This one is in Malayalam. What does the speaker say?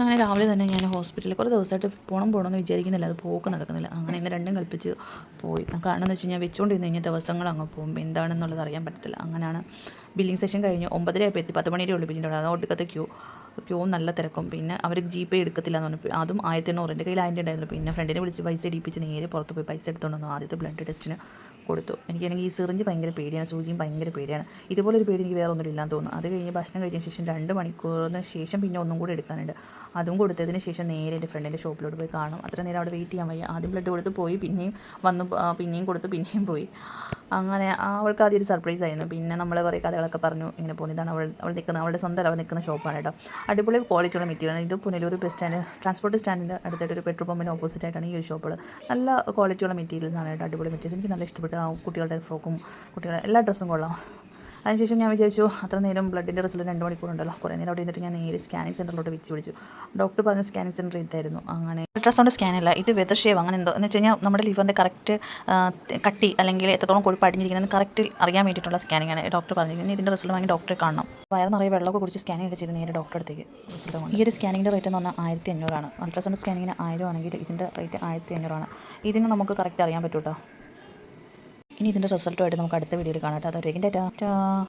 അങ്ങനെ രാവിലെ തന്നെ ഞാൻ ഹോസ്പിറ്റലിൽ കുറേ ദിവസമായിട്ട് പോകണം പോകണമെന്ന് വിചാരിക്കുന്നില്ല. അത് പോക്ക് നടക്കുന്നില്ല. അങ്ങനെ ഇന്ന് രണ്ടും കൽപ്പിച്ച് പോയി. കാരണം എന്ന് വെച്ച് കഴിഞ്ഞാൽ വെച്ചുകൊണ്ടിരുന്ന് കഴിഞ്ഞാൽ ദിവസങ്ങൾ അങ്ങ് പോകും. എന്താണെന്നുള്ളത് അറിയാൻ പറ്റത്തില്ല. അങ്ങനെയാണ് ബില്ലിംഗ് സെഷൻ കഴിഞ്ഞ് ഒമ്പതര ആയപ്പോൾ എത്തി. പത്ത് മണിയുടെ ഉള്ളു. അവിടെ അത് ഒടുക്കത്തെ ക്യൂ ക്യൂ നല്ല തിരക്കും. പിന്നെ അവർ ജി പേ എടുക്കത്തില്ല എന്ന് പറഞ്ഞു അതും ആയിരത്തി എണ്ണൂറ് എന്റെ കയ്യിൽ ആയിരം ഉണ്ടായിരുന്നു പിന്നെ ഫ്രണ്ടിനെ വിളിച്ച് പൈസ ഇടിപ്പിച്ച് നേരെ പുറത്ത് പോയി പൈസ എടുത്തുകൊണ്ട് വന്നു. ആദ്യത്തെ ബ്ലഡ് ടെസ്റ്റിന് കൊടുത്തു. എനിക്കാണെങ്കിൽ ഈ സിറിഞ്ച് ഭയങ്കര പേടിയാണ്. സൂചിയും ഭയങ്കര പേടിയാണ്. ഇതുപോലെ ഒരു പേടി എനിക്ക് വേറെ ഒന്നും ഇല്ലാന്ന് തോന്നുന്നു. അത് കഴിഞ്ഞ് ഭക്ഷണം കഴിച്ചതിന് ശേഷം രണ്ട് മണിക്കൂറിന് ശേഷം പിന്നെ ഒന്നും കൂടി എടുക്കാനുണ്ട്. അതും കൊടുത്തതിന് ശേഷം നേരെ എന്റെ ഫ്രണ്ടിന്റെ ഷോപ്പിലോട്ട് പോയി കാണും. അത്ര നേരം അവിടെ വെയിറ്റ് ചെയ്യാൻ വയ്യ. ആദ്യം ബ്ലഡ് കൊടുത്ത് പോയി പിന്നെയും വന്നു പിന്നെയും കൊടുത്ത് പിന്നെയും പോയി. അങ്ങനെ അവൾക്ക് ആദ്യം ഒരു സർപ്രൈസ് ആയിരുന്നു. പിന്നെ നമ്മൾ കുറേ കഥകളൊക്കെ പറഞ്ഞു. ഇങ്ങനെ പോകുന്നു ഇതാണ് അവൾ അവൾ നിൽക്കുന്ന അവളുടെ സ്വന്തം അവൾ നിൽക്കുന്ന ഷോപ്പാണ് കേട്ടോ അടിപൊളി ക്വാളിറ്റിയുള്ള മെറ്റീരിയലാണ് ഇത് പുനലൂർ ബസ് സ്റ്റാൻഡ് ട്രാൻസ്പോർട്ട് സ്റ്റാൻഡിന്റെ അടുത്തായിട്ട് ഒരു പെട്രോൾ പമ്പിന് ഓപ്പോസിറ്റ് ആയിട്ടാണ് ഈ ഒരു ഷോപ്പുകൾ നല്ല ക്വാളിറ്റിയുള്ള മെറ്റീരിയൽസ് ആണ് കേട്ടോ അടിപൊളി മെറ്റീരിയൽസ് എനിക്ക് നല്ല ഇഷ്ടപ്പെട്ടു കുട്ടികളുടെ ഫ്രോക്കും കുട്ടികളുടെ എല്ലാ ഡ്രസ്സും കൊള്ളാം. അതിനുശേഷം ഞാൻ വിചാരിച്ചു അത്ര നേരം ബ്ലഡിന്റെ റിസൾട്ട് രണ്ട് മണിക്കൂറുണ്ടല്ലോ. കുറേ നേരം അവിടെ ഇരുന്നിട്ട് ഞാൻ നേരെ സ്കാനിങ് സെന്ററിലോട്ട് വെച്ച് വിളിച്ചു ഡോക്ടർ പറഞ്ഞ സ്കാനിങ് സെന്റർ ഇതായിരുന്നു. അങ്ങനെ അൾട്രാസൗണ്ട് സ്കാൻ അല്ല ഇത് വെതർ ഷേവ് അങ്ങനെ എന്തോ. എന്ന് വെച്ച് കഴിഞ്ഞാൽ നമ്മുടെ ലിവറിന്റെ കറക്റ്റ് കട്ടി അല്ലെങ്കിൽ എത്രത്തോളം കൊഴുപ്പ് അടിഞ്ഞിരിക്കുന്നത് കറക്റ്റ് അറിയാൻ വേണ്ടിയിട്ടുള്ള സ്കാനിങ് ആണ് ഡോക്ടർ പറഞ്ഞിരിക്കുന്നത്. ഇതിന്റെ റിസൾട്ട് വാങ്ങി ഡോക്ടറെ കാണണം. വയറ് നിറയെ വെള്ളമൊക്കെ കുടിച്ച് സ്കാനിങ് ഒക്കെ ചെയ്ത് നേരെ ഡോക്ടറെ അടുത്തേക്ക് ഈ ഒരു സ്കാനിങ്ങിന്റെ റേറ്റ് എന്ന് പറഞ്ഞാൽ ആയിരത്തി അഞ്ഞൂറാണ് അൾട്രാസൗണ്ട് സ്കാനിങ്ങിന് ആയിരം ആണെങ്കിൽ ഇതിന്റെ റേറ്റ് ആയിരത്തി അഞ്ഞൂറാണ് ഇതിന് നമുക്ക് കറക്റ്റ് അറിയാൻ പറ്റൂട്ടോ? ഇനി ഇതിന്റെ റിസൾട്ടുമായിട്ട് നമുക്ക് അടുത്ത വീഡിയോയിൽ കാണാം കേട്ടോ. അതുവരെയും ടാറ്റാ.